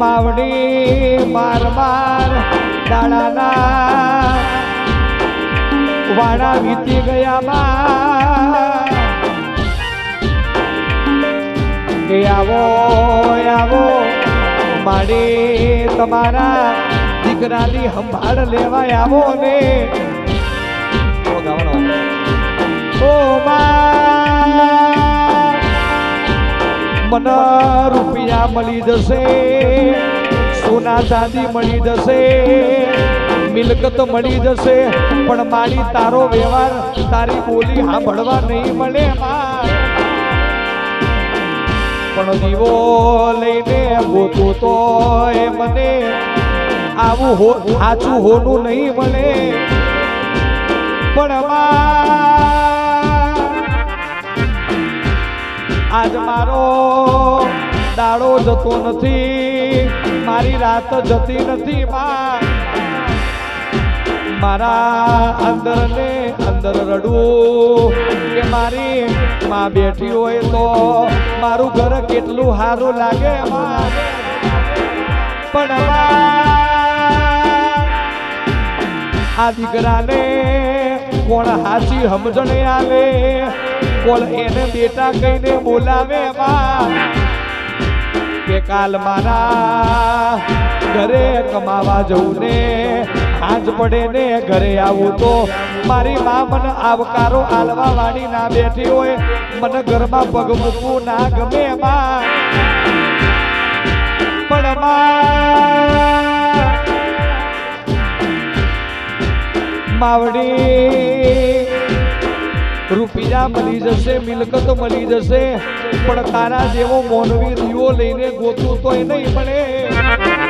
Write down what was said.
માવડી બાર બાર દાડાના વાડા વીતી ગયા બા આવો આવો, માડી તમારા દીકરાની સંભાળ લેવા આવો ને. ઓ મને રૂપિયા મળી જશે. સોના ચાંદી મળી જશે. મિલકત મળી જશે. પણ મારી તારો વ્યવહાર, તારી બોલી સાંભળવા નહીં મળે પણ દીવો લઈને ગોતું તો એ મને. આવું હો, સાચું હોનું નહીં મળે. પણ આજ મારો દાડો જતો નથી, મારી રાત જતી નથી મારા અંદર ને અંદર રડવું કે મારી માં બેઠી હોય તો મારું ઘર કેટલું સારું લાગે પણ આ દીકરાને કોણ હાચી સમજણે આલે? કોણ એને બેટા કહીને બોલાવે કે કાલ મારા ઘરે કમાવા જવું ને આજ પડે ને ઘરે આવું તો મારી મા મને આવકારો આલવા વાળી ના બેઠી હોય, મને ઘરમાં પગ મૂકવું ના ગમે માં પણ માવડી રૂપિયા મળી જશે, મિલકત મળી જશે પણ તારા જેવો મોનવી રીવો લઈને ગોતું તોય નહીં મળે